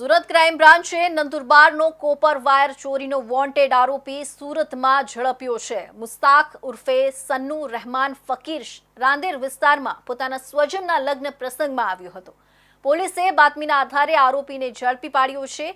Surat crime બ્રાન્ચે નંદુરબારનો copper wire ચોરીનો વોન્ટેડ આરોપી સુરતમાં ઝડપ્યો છે. મુસ્તાક ઉર્ફે સન્નુ રહેમાન ફકીર રાંદેર વિસ્તારમાં પોતાના સ્વજનના લગ્ન પ્રસંગમાં આવ્યો હતો. પોલીસે બાતમીના આધારે આરોપીને ઝડપી પાડ્યો છે.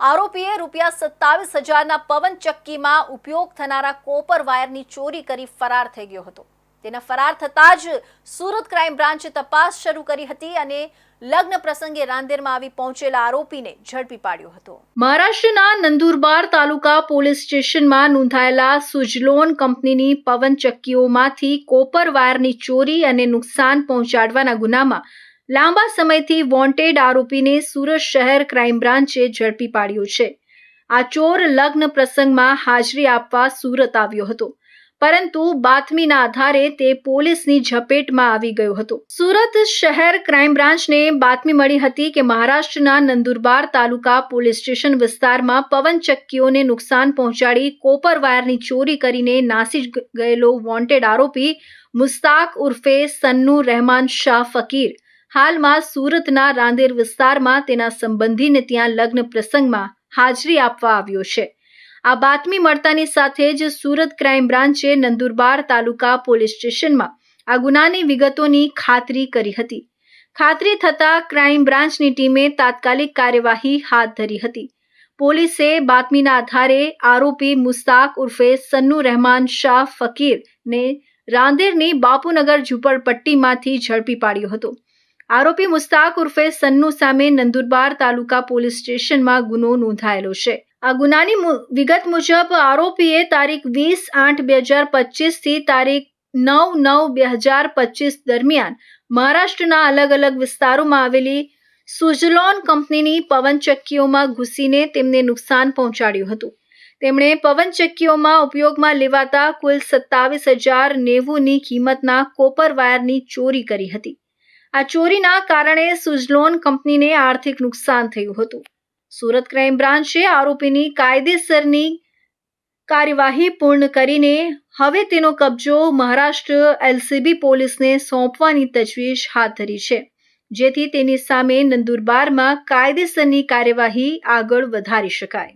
આરોપીએ રૂપિયા સત્તાવીસ હજારના પવન ચક્કીમાં ઉપયોગ થનારા કોપર વાયરની ચોરી કરી ફરાર થઈ ગયો હતો. તેના ફરાર થતાં જ સુરત ક્રાઇમ બ્રાન્ચે તપાસ શરૂ કરી હતી અને લગ્ન પ્રસંગે રાંદેરમાં આવી પહોંચેલા આરોપીને ઝડપી પાડ્યો હતો. મહારાષ્ટ્રના નંદુરબાર તાલુકા પોલીસ સ્ટેશનમાં નોંધાયેલા સુજલોન કંપનીની પવન ચક્કીઓમાંથી કોપર વાયરની ચોરી અને નુકસાન પહોંચાડવાના ગુનામાં લાંબા સમયથી વોન્ટેડ આરોપીને સુરત શહેર ક્રાઇમ બ્રાન્ચે ઝડપી પાડ્યો છે. આ ચોર લગ્ન પ્રસંગમાં હાજરી આપવા સુરત આવ્યો હતો. પરંતુ બાતમીના આધારે તે પોલીસની ઝપેટમાં આવી ગયો હતો. સુરત શહેર ક્રાઇમ બ્રાન્ચને બાતમી મળી હતી કે મહારાષ્ટ્રના નંદુરબાર તાલુકા પોલીસ સ્ટેશન વિસ્તારમાં પવન ચક્કીઓને નુકસાન પહોંચાડી કોપર વાયરની ચોરી કરીને નાસી ગયેલો વોન્ટેડ આરોપી મુસ્તાક ઉર્ફે સન્નુ રહેમાન શાહ ફકીર. હાલમાં સુરતના રાંદેર વિસ્તારમાં તેના સંબંધીને ત્યાં લગ્ન પ્રસંગમાં હાજરી આપવા આવ્યો છે. આ બાતમી મળતાની સાથે જ સુરત ક્રાઇમ બ્રાન્ચે નંદુરબાર તાલુકા પોલીસ સ્ટેશનમાં આ ગુનાની વિગતોની ખાતરી કરી હતી. ખાતરી થતાં ક્રાઇમ બ્રાન્ચની ટીમે તાત્કાલિક કાર્યવાહી હાથ ધરી હતી. પોલીસે બાતમીના આધારે આરોપી મુસ્તાક ઉર્ફે સન્નુ રહેમાન શાહ ફકીરને રાંદેરની બાપુનગર ઝુંપડપટ્ટીમાંથી ઝડપી પાડ્યો હતો. આરોપી મુસ્તાક ઉર્ફે સન્નુ સામે નંદુરબાર તાલુકા પોલીસ સ્ટેશનમાં ગુનો નોંધાયેલો છે. આ ગુનાની વિગત મુજબ આરોપીએ તારીખ વીસ આઠ બે હજાર પચીસથી તારીખ નવ નવ બે હજાર પચીસ દરમિયાન મહારાષ્ટ્રના અલગ અલગ વિસ્તારોમાં આવેલી સુઝલોન કંપનીની પવનચક્કીઓમાં ઘૂસીને તેમને નુકસાન પહોંચાડ્યું હતું. તેમણે પવનચક્કીઓમાં ઉપયોગમાં લેવાતા કુલ સત્તાવીસ હજાર નેવુંની કિંમતના કોપર વાયરની ચોરી કરી હતી. આ ચોરીના કારણે સુઝલોન કંપનીને આર્થિક નુકસાન થયું હતું. સુરત ક્રાઇમ બ્રાન્ચે આરોપીની કાયદેસરની કાર્યવાહી પૂર્ણ કરીને હવે તેનો કબજો મહારાષ્ટ્ર એલસીબી પોલીસને સોંપવાની તજવીજ હાથ ધરી છે. જેથી તેની સામે નંદુરબારમાં કાયદેસરની કાર્યવાહી આગળ વધારી શકાય.